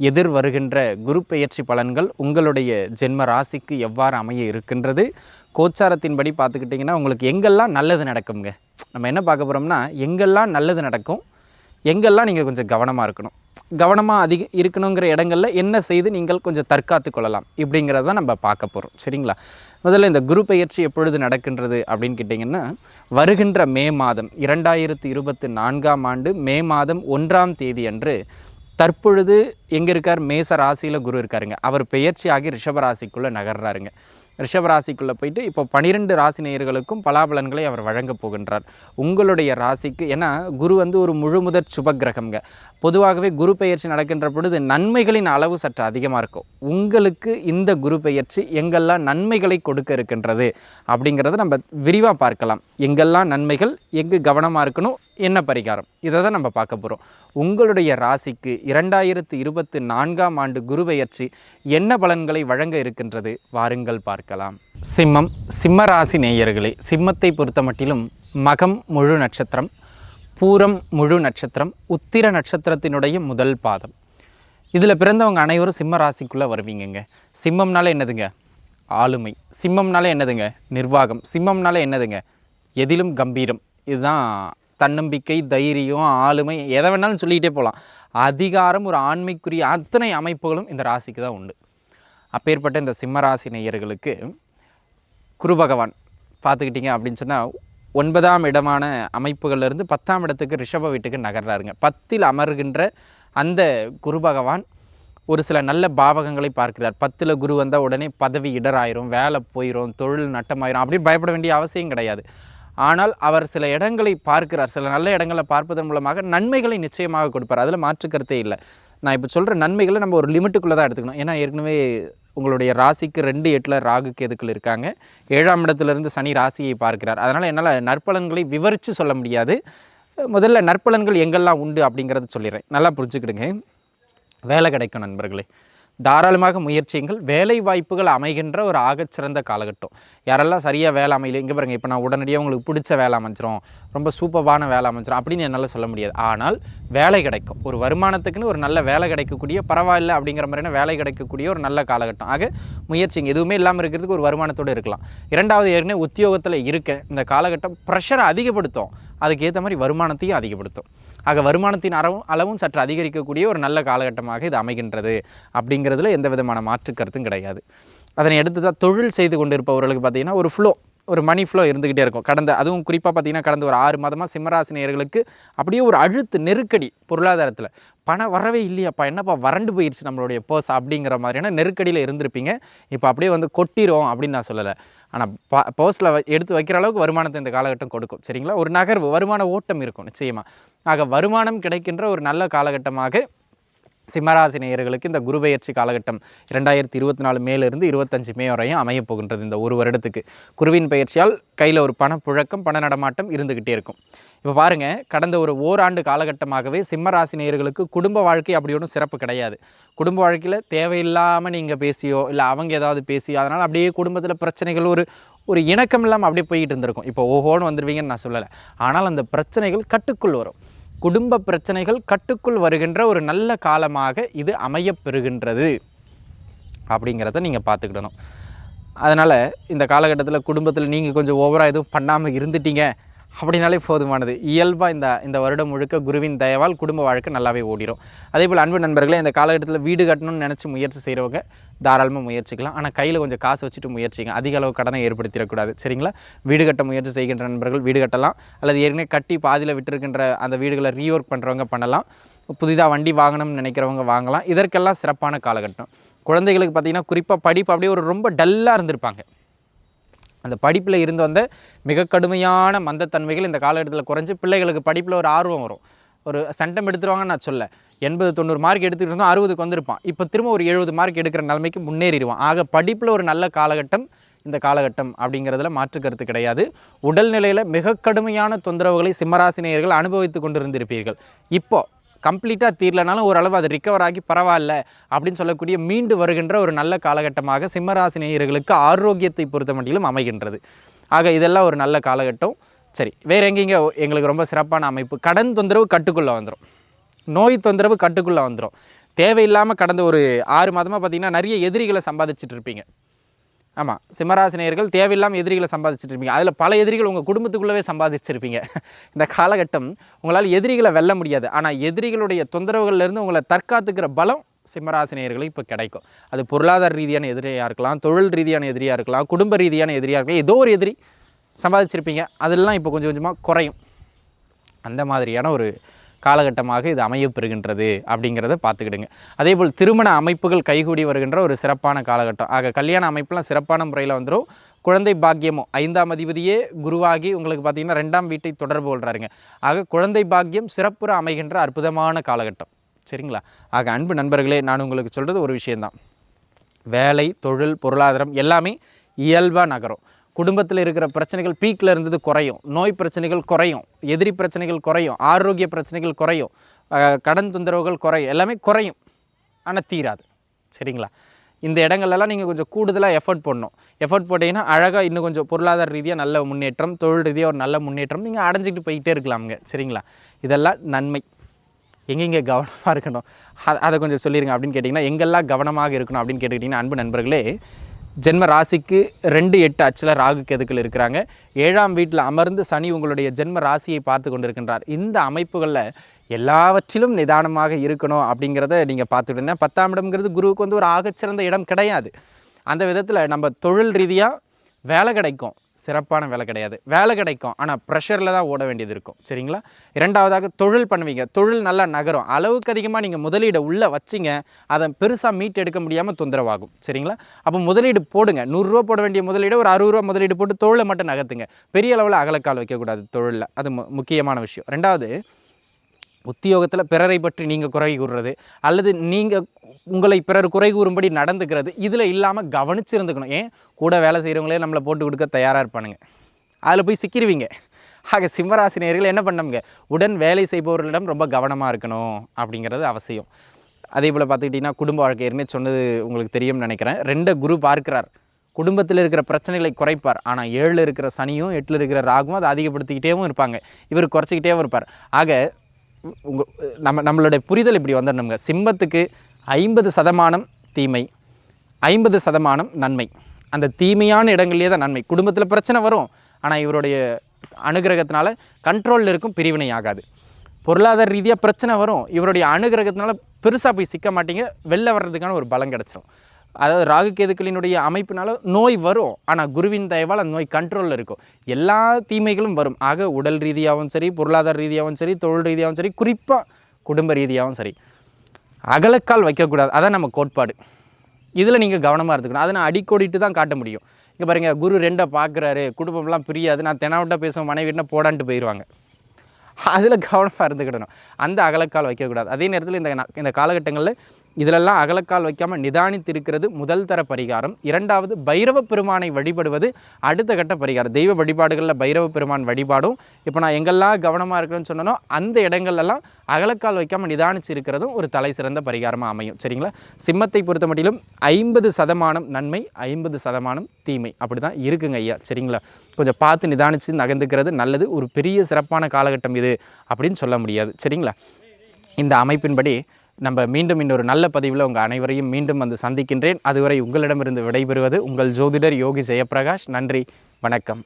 எதிர் வருகின்ற குரு பெயர்ச்சி பலன்கள் உங்களுடைய ஜென்ம ராசிக்கு எவ்வாறு அமைய இருக்கின்றது? கோச்சாரத்தின்படி பார்த்துக்கிட்டிங்கன்னா உங்களுக்கு எங்கெல்லாம் நல்லது நடக்குங்க நம்ம என்ன பார்க்க போகிறோம்னா எங்கெல்லாம் நல்லது நடக்கும் எங்கெல்லாம் நீங்கள் கொஞ்சம் கவனமாக இருக்கணும். கவனமாக அதிக இருக்கணுங்கிற இடங்களில் என்ன செய்து நீங்கள் கொஞ்சம் தற்காத்து கொள்ளலாம் இப்படிங்கிறத நம்ம பார்க்க போகிறோம் சரிங்களா? முதல்ல இந்த குரு பெயர்ச்சி எப்பொழுது நடக்கின்றது அப்படின்னு கேட்டிங்கன்னா வருகின்ற மே மாதம் இரண்டாயிரத்தி இருபத்தி நான்காம் ஆண்டு மே மாதம் ஒன்றாம் தேதி அன்று தற்பொழுது எங்கே இருக்கார்? மேச ராசியில் குரு இருக்காருங்க. அவர் பெயர்ச்சி ஆகி ராசிக்குள்ளே நகர்றாருங்க. ரிஷபராசிக்குள்ளே போயிட்டு இப்போ பனிரெண்டு ராசி நேயர்களுக்கும் பலாபலன்களை அவர் வழங்கப் போகின்றார். உங்களுடைய ராசிக்கு ஏன்னா குரு வந்து ஒரு முழுமுதற் சுபக்கிரகம்ங்க. பொதுவாகவே குரு பெயர்ச்சி நடக்கின்ற பொழுது நன்மைகளின் அளவு சற்று அதிகமாக இருக்கும். உங்களுக்கு இந்த குரு பெயர்ச்சி எங்கெல்லாம் நன்மைகளை கொடுக்க இருக்கின்றது அப்படிங்கிறத நம்ம விரிவாக பார்க்கலாம். எங்கெல்லாம் நன்மைகள் எங்கு கவனமாக இருக்கணும் என்ன பரிகாரம்? இதை தான் நம்ம பார்க்க போகிறோம் உங்களுடைய ராசிக்கு இரண்டாயிரத்து இருபத்தி நான்காம் ஆண்டு குருபெயர்ச்சி என்ன பலன்களை வழங்க இருக்கின்றது? வாருங்கள் பார்க்கலாம். சிம்மம் சிம்ம ராசி நேயர்களே சிம்மத்தை பொறுத்த மட்டிலும் மகம் முழு நட்சத்திரம் பூரம் முழு நட்சத்திரம் உத்திர நட்சத்திரத்தினுடைய முதல் பாதம். இதில் பிறந்தவங்க அனைவரும் சிம்ம ராசிக்குள்ளே வருவீங்கங்க. சிம்மம்னால என்னதுங்க? ஆளுமை. சிம்மம்னால என்னதுங்க? நிர்வாகம். சிம்மம்னால என்னதுங்க? எதிலும் கம்பீரம். இதுதான் தன்னம்பிக்கை தைரியம் ஆளுமை எதை வேணாலும் சொல்லிக்கிட்டே போகலாம். அதிகாரம் ஒரு ஆண்மைக்குரிய அத்தனை அமைப்புகளும் இந்த ராசிக்கு தான் உண்டு. அப்பேற்பட்ட இந்த சிம்மராசி நேயர்களுக்கு குரு பகவான் பார்த்துக்கிட்டிங்க அப்படின்னு சொன்னால் ஒன்பதாம் இடமான அமைப்புகள்லேருந்து பத்தாம் இடத்துக்கு ரிஷப வீட்டுக்கு நகர்றாருங்க. பத்தில் அமர்கின்ற அந்த குரு பகவான் ஒரு சில நல்ல பாவகங்களை பார்க்கிறார். பத்தில் குரு வந்தால் உடனே பதவி இடராயிரும் வேலை போயிடும் தொழில் நட்டமாயிரும். அப்படின்னு பயப்பட வேண்டிய அவசியம் கிடையாது. ஆனால் அவர் சில இடங்களை பார்க்கிறார். சில நல்ல இடங்களை பார்ப்பதன் மூலமாக நன்மைகளை நிச்சயமாக கொடுப்பார். அதில் மாற்று கருத்தே இல்லை. நான் இப்போ சொல்கிற நன்மைகளை நம்ம ஒரு லிமிட்டுக்குள்ளே தான் எடுத்துக்கணும். ஏன்னா ஏற்கனவே உங்களுடைய ராசிக்கு ரெண்டு எட்டில் ராகு கேதுக்கள் இருக்காங்க. ஏழாம் இடத்துலேருந்து சனி ராசியை பார்க்கிறார். அதனால் என்னால் நற்பலன்களை விவரித்து சொல்ல முடியாது. முதல்ல நற்பலன்கள் எங்கெல்லாம் உண்டு அப்படிங்கிறத சொல்லிடுறேன். நல்லா புரிஞ்சுக்கிடுங்க. வேலை கிடைக்கும் நண்பர்களே. தாராளமாக முயற்சியுங்கள். வேலை வாய்ப்புகள் அமைகின்ற ஒரு ஆகச்சிறந்த காலகட்டம். யாரெல்லாம் சரியாக வேலை அமையல இங்கே பாருங்க இப்போ நான் உடனடியாக உங்களுக்கு பிடிச்ச வேலை அமைஞ்சிரும். ரொம்ப சூப்பரான வேலை அமைஞ்சிரும் அப்படின்னு என்னால் சொல்ல முடியாது. ஆனால் வேலை கிடைக்கும். ஒரு வருமானத்துக்குன்னு ஒரு நல்ல வேலை கிடைக்கக்கூடிய பரவாயில்ல அப்படிங்கிற மாதிரியான வேலை கிடைக்கக்கூடிய ஒரு நல்ல காலகட்டம். ஆக முயற்சிங்க. எதுவுமே இல்லாமல் இருக்கிறதுக்கு ஒரு வருமானத்தோடு இருக்கலாம். இரண்டாவது ஏற்கனவே உத்தியோகத்தில் இருக்க இந்த காலகட்டம் ப்ரெஷரை அதிகப்படுத்தும். அதுக்கேற்ற மாதிரி வருமானத்தையும் அதிகப்படுத்தும். ஆக வருமானத்தின் அளவும் அளவும் சற்று அதிகரிக்கக்கூடிய ஒரு நல்ல காலகட்டமாக இது அமைகின்றது அப்படிங்கிறதுல எந்த விதமான மாற்று கருத்தும் கிடையாது. அதனை எடுத்து தான் தொழில் செய்து கொண்டிருப்பவர்களுக்கு பார்த்தீங்கன்னா ஒரு ஃப்ளோ ஒரு மணி ஃப்ளோ இருந்துக்கிட்டே இருக்கும். கடந்த அதுவும் குறிப்பாக பார்த்தீங்கன்னா கடந்த ஒரு ஆறு மாதமாக சிம்மராசினியர்களுக்கு அப்படியே ஒரு அழுத்து நெருக்கடி பொருளாதாரத்தில். பணம் வரவே இல்லையாப்பா என்னப்பா வறண்டு போயிடுச்சு நம்மளுடைய பர்ஸ் அப்படிங்கிற மாதிரியான நெருக்கடியில் இருந்திருப்பீங்க. இப்போ அப்படியே வந்து கொட்டிரும் அப்படின்னு நான் சொல்லலை. ஆனால் ப பர்ஸில் எடுத்து வைக்கிற அளவுக்கு வருமானத்தை இந்த காலகட்டம் கொடுக்கும். சரிங்களா? ஒரு நகர்வு வருமான ஓட்டம் இருக்கும் நிச்சயமாக ஆக வருமானம் கிடைக்கின்ற ஒரு நல்ல காலகட்டமாக சிம்மராசி நேயர்களுக்கு இந்த குருபெயர்ச்சி காலகட்டம் இரண்டாயிரத்தி இருபத்தி நாலு மேலிருந்து இருபத்தஞ்சு மே வரையும் அமையப் போகின்றது இந்த ஒரு வருடத்துக்கு. குருவின் பயிற்சியால் கையில் ஒரு பணப்புழக்கம் பண நடமாட்டம் இருந்துக்கிட்டே இருக்கும். இப்போ பாருங்கள் கடந்த ஒரு ஓராண்டு காலகட்டமாகவே சிம்மராசி நேயர்களுக்கு குடும்ப வாழ்க்கை அப்படி ஒன்றும் சிறப்பு கிடையாது. குடும்ப வாழ்க்கையில் தேவையில்லாமல் நீங்கள் பேசியோ இல்லை அவங்க ஏதாவது பேசியோ அதனால் அப்படியே குடும்பத்தில் பிரச்சனைகள் ஒரு ஒரு இணக்கம் இல்லாமல் அப்படியே போய்கிட்டு இருந்திருக்கும். இப்போ ஓஹோன்னு வந்துடுவீங்கன்னு நான் சொல்லலை. ஆனால் அந்த பிரச்சனைகள் கட்டுக்குள் வரும். குடும்ப பிரச்சனைகள் கட்டுக்குள் வருகின்ற ஒரு நல்ல காலமாக இது அமையப்பெறுகின்றது அப்படிங்கிறத நீங்கள் பார்த்துக்கிடணும். அதனால் இந்த காலகட்டத்தில் குடும்பத்தில் நீங்கள் கொஞ்சம் ஓவராக எதுவும் பண்ணாமல் இருந்துட்டீங்க. அப்படின்னாலே போதுமானது. இயல்பாக இந்த இந்த வருடம் முழுக்க குருவின் தயவால் குடும்ப வாழ்க்கை நல்லாவே ஓடிடும் அதே போல் அன்பு நண்பர்களே இந்த காலகட்டத்தில் வீடு கட்டணும்னு நினச்சி முயற்சி செய்கிறவங்க தாராளமாக முயற்சிக்கலாம். ஆனால் கையில் கொஞ்சம் காசு வச்சுட்டு முயற்சிங்க. அதிக அளவு கடனை ஏற்படுத்திடக்கூடாது. சரிங்களா? வீடு கட்ட முயற்சி செய்கின்ற நண்பர்கள் வீடு கட்டலாம். அல்லது ஏற்கனவே கட்டி பாதியில் விட்டுருக்கின்ற அந்த வீடுகளை ரீஒர்க் பண்ணுறவங்க பண்ணலாம். புதிதாக வண்டி வாங்கணும்னு நினைக்கிறவங்க வாங்கலாம். இதற்கெல்லாம் சிறப்பான காலகட்டம். குழந்தைகளுக்கு பார்த்திங்கன்னா குறிப்பாக படிப்பு அப்படியே ஒரு ரொம்ப டல்லாக இருந்திருப்பாங்க. அந்த படிப்பில் இருந்து வந்த மிக கடுமையான மந்தத்தன்மைகள் இந்த காலகட்டத்தில் குறைஞ்சி பிள்ளைகளுக்கு படிப்பில் ஒரு ஆர்வம் வரும். ஒரு சண்டம் எடுத்துருவாங்கன்னு நான் சொல்ல. எண்பது தொண்ணூறு மார்க் எடுத்துகிட்டு இருந்தோம் அறுபதுக்கு வந்திருப்பான். இப்போ திரும்ப ஒரு எழுபது மார்க் எடுக்கிற நிலைமைக்கு முன்னேறிடுவான். ஆக படிப்பில் ஒரு நல்ல காலகட்டம் இந்த காலகட்டம் அப்படிங்கிறதுல மாற்று கருத்து கிடையாது. உடல்நிலையில் மிக கடுமையான தொந்தரவுகளை சிம்மராசினியர்கள் அனுபவித்து கொண்டிருந்திருப்பீர்கள். இப்போ கம்ப்ளீட்டாக தீரலனாலும் ஓரளவு அது ரிக்கவர் ஆகி பரவாயில்ல அப்படின்னு சொல்லக்கூடிய மீண்டு வருகின்ற ஒரு நல்ல காலகட்டமாக சிம்மராசி நேயர்களுக்கு ஆரோக்கியத்தை பொறுத்த மட்டிலும் அமைகின்றது. ஆக இதெல்லாம் ஒரு நல்ல காலகட்டம். சரி வேறு எங்கேங்க எங்களுக்கு ரொம்ப சிறப்பான அமைப்பு. கடன் தொந்தரவு கட்டுக்குள்ளே வந்துடும் நோய் தொந்தரவு கட்டுக்குள்ளே வந்துடும் தேவையில்லாமல் கடந்த ஒரு ஆறு மாதமாக பார்த்தீங்கன்னா நிறைய எதிரிகளை சம்பாதிச்சுட்டு இருப்பீங்க. ஆமாம் சிம்மராசினியர்கள் தேவையில்லாமல் எதிரிகளை சம்பாதிச்சுட்டு இருப்பீங்க. அதில் பல எதிரிகள் உங்கள் குடும்பத்துக்குள்ளவே சம்பாதிச்சிருப்பீங்க. இந்த காலகட்டம் உங்களால் எதிரிகளை வெல்ல முடியாது. ஆனால் எதிரிகளுடைய தொந்தரவுகள்லேருந்து உங்களை தற்காத்துக்கிற பலம் சிம்மராசினியர்களுக்கு இப்போ கிடைக்கும். அது பொருளாதார ரீதியான எதிரியாக இருக்கலாம் தொழில் ரீதியான எதிரியாக இருக்கலாம் குடும்ப ரீதியான எதிரியாக இருக்கலாம் ஏதோ ஒரு எதிரி சம்பாதிச்சிருப்பீங்க. அதெல்லாம் இப்போ கொஞ்சம் கொஞ்சமாக குறையும். அந்த மாதிரியான ஒரு காலகட்டமாக இது அமையப்பெறுகின்றது அப்படிங்கிறத பார்த்துக்கிடுங்க. அதேபோல் திருமண அமைப்புகள் கைகூடி வருகின்ற ஒரு சிறப்பான காலகட்டம். ஆக கல்யாண அமைப்புலாம் சிறப்பான முறையில் வந்துடும் குழந்தை பாக்கியமும் ஐந்தாம் அதிபதியே குருவாகி உங்களுக்கு பார்த்தீங்கன்னா ரெண்டாம் வீட்டை தொடர்பு கொள்கிறாருங்க ஆக குழந்தை பாக்கியம் சிறப்புற அமைகின்ற அற்புதமான காலகட்டம். சரிங்களா? ஆக அன்பு நண்பர்களே நான் உங்களுக்கு சொல்கிறது ஒரு விஷயந்தான் வேலை தொழில் பொருளாதாரம் எல்லாமே இயல்பாக நகரும். குடும்பத்தில் இருக்கிற பிரச்சனைகள் பீக்கில் இருந்தது குறையும். நோய் பிரச்சனைகள் குறையும். எதிரி பிரச்சனைகள் குறையும். ஆரோக்கிய பிரச்சனைகள் குறையும். கடன் தொந்தரவுகள் குறையும். எல்லாமே குறையும். ஆனால் தீராது. சரிங்களா? இந்த இடங்கள்லாம் நீங்கள் கொஞ்சம் கூடுதலாக எஃபர்ட் போடணும். எஃபர்ட் போட்டிங்கன்னா அழகாக இன்னும் கொஞ்சம் பொருளாதார ரீதியாக நல்ல முன்னேற்றம் தொழில் ரீதியாக ஒரு நல்ல முன்னேற்றம் நீங்கள் அடைஞ்சிக்கிட்டு போயிட்டே இருக்கலாமுங்க. சரிங்களா? இதெல்லாம் நன்மை. எங்கெங்கே கவனமாக இருக்கணும்? அதை கொஞ்சம் சொல்லிடுங்க அப்படின்னு கேட்டிங்கன்னா எங்கெல்லாம் கவனமாக இருக்கணும் அப்படின்னு கேட்டுக்கிட்டிங்கன்னா அன்பு நண்பர்களே ஜென்ம ராசிக்கு ரெண்டு எட்டு அச்சில் ராகு கெதுக்கள் இருக்கிறாங்க. ஏழாம் வீட்டில் அமர்ந்து சனி உங்களுடைய ஜென்ம ராசியை பார்த்து கொண்டிருக்கின்றார். இந்த அமைப்புகளில் எல்லாவற்றிலும் நிதானமாக இருக்கணும் அப்படிங்கிறத நீங்கள் பார்த்துக்கிட்டீங்கன்னா பத்தாம் இடம்ங்கிறது குருவுக்கு வந்து ஒரு ஆகச்சிறந்த இடம் கிடையாது. அந்த விதத்தில் நம்ம தொழில் ரீதியாக வேலை கிடைக்கும். சிறப்பான வேலை கிடையாது. வேலை கிடைக்கும். ஆனால் ப்ரெஷரில் தான் ஓட வேண்டியது இருக்கும். சரிங்களா? இரண்டாவதாக தொழில் பண்ணுவீங்க. தொழில் நல்லா நகரும். அளவுக்கு அதிகமாக நீங்கள் முதலீடை உள்ளே வச்சிங்க. அதை பெருசாக மீட் எடுக்க முடியாமல் தொந்தரவாகும். சரிங்களா? அப்போ முதலீடு போடுங்க. நூறுரூவா போட வேண்டிய முதலீடு ஒரு அறுபது ரூபா முதலீடு போட்டு தொழிலை மட்டும் நகர்த்துங்க. பெரிய அளவில் அகலக்கால் வைக்கக்கூடாது தொழிலில். அது முக்கியமான விஷயம். ரெண்டாவது உத்தியோகத்தில் பிறரை பற்றி நீங்கள் குறை கூறுறது அல்லது நீங்கள் உங்களை பிறர் குறை கூறும்படி நடந்துக்கிறது இதில் இல்லாமல் கவனிச்சிருந்துக்கணும். ஏன்? கூட வேலை செய்கிறவங்களே நம்மளை போட்டு கொடுக்க தயாராக இருப்பானுங்க. அதில் போய் சிக்கிருவீங்க. ஆக சிம்மராசினியர்கள் என்ன பண்ணுங்க உடன் வேலை செய்பவர்களிடம் ரொம்ப கவனமாக இருக்கணும் அப்படிங்கிறது அவசியம். அதே போல் பார்த்துக்கிட்டிங்கன்னா குடும்ப வாழ்க்கை ஏற்கனவே சொன்னது உங்களுக்கு தெரியும்னு நினைக்கிறேன். ரெண்டு குரு பார்க்கிறார். குடும்பத்தில் இருக்கிற பிரச்சனைகளை குறைப்பார். ஆனால் ஏழில் இருக்கிற சனியும் எட்டில் இருக்கிற ராகும் அதை அதிகப்படுத்திக்கிட்டேவும் இருப்பாங்க. இவர் குறைச்சிக்கிட்டேவும் இருப்பார். ஆக உங்கள் நம்ம நம்மளுடைய புரிதல் இப்படி வந்துடணுங்க. சிம்மத்துக்கு ஐம்பது சதமானம் தீமை ஐம்பது சதமானம் நன்மை. அந்த தீமையான இடங்கள்லேயே தான் நன்மை. குடும்பத்தில் பிரச்சனை வரும். ஆனால் இவருடைய அனுகிரகத்தினால கண்ட்ரோலில் இருக்கும் பிரிவினை ஆகாது. பொருளாதார ரீதியாக பிரச்சனை வரும். இவருடைய அனுகிரகத்தினால பெருசாக போய் சிக்க மாட்டீங்க. வெளில வர்றதுக்கான ஒரு பலம் கிடச்சிரும். அதாவது ராகு கேதுக்களினுடைய அமைப்பினால நோய் வரும். ஆனால் குருவின் தயவால் அந்த நோய் கண்ட்ரோலில் இருக்கும். எல்லா தீமைகளும் வரும். ஆக உடல் ரீதியாகவும் சரி பொருளாதார ரீதியாகவும் சரி தொழில் ரீதியாகவும் சரி குறிப்பாக குடும்ப ரீதியாகவும் சரி. அகலக்கால் வைக்கக்கூடாது. அதான் நம்ம கோட்பாடு. இதில் நீங்கள் கவனமாக இருந்துக்கணும். அதை நான் அடிக்கோடிட்டு தான் காட்ட முடியும். இங்கே பாருங்கள் குரு ரெண்டை பார்க்குறாரு குடும்பம்லாம் பிரியாது. நான் தெனாவிட்ட பேசுவேன் மனைவிட்டா போடான்ட்டு போயிடுவாங்க அதில் கவனமாக இருந்துக்கிடணும். அந்த அகலக்கால் வைக்கக்கூடாது. அதே நேரத்தில் இந்த இந்த காலகட்டங்களில் இதிலெல்லாம் அகலக்கால் வைக்காமல் நிதானித்து இருக்கிறது முதல் தர பரிகாரம். இரண்டாவது பைரவ பெருமானை வழிபடுவது அடுத்த கட்ட பரிகாரம். தெய்வ வழிபாடுகளில் பைரவ பெருமான் வழிபாடும். இப்போ நான் எங்கெல்லாம் கவனமாக இருக்கிறேன்னு சொன்னனோ அந்த இடங்கள்லாம் அகலக்கால் வைக்காமல் நிதானிச்சு இருக்கிறதும் ஒரு தலை சிறந்த பரிகாரமாக அமையும். சரிங்களா? சிம்மத்தை பொறுத்த மட்டிலும் ஐம்பது சதமானம் நன்மை ஐம்பது சதமானம் தீமை. அப்படி தான் இருக்குங்க ஐயா. சரிங்களா? கொஞ்சம் பார்த்து நிதானித்து நகர்ந்துக்கிறது நல்லது. ஒரு பெரிய சிறப்பான காலகட்டம் இது அப்படின்னு சொல்ல முடியாது. சரிங்களா? இந்த அமைப்பின்படி நம்ம மீண்டும் இன்னொரு நல்ல பதிவில் உங்கள் அனைவரையும் மீண்டும் வந்து சந்திக்கின்றேன். அதுவரை உங்களிடமிருந்து விடைபெறுவது உங்கள் ஜோதிடர் யோகி ஜெயப்பிரகாஷ். நன்றி வணக்கம்.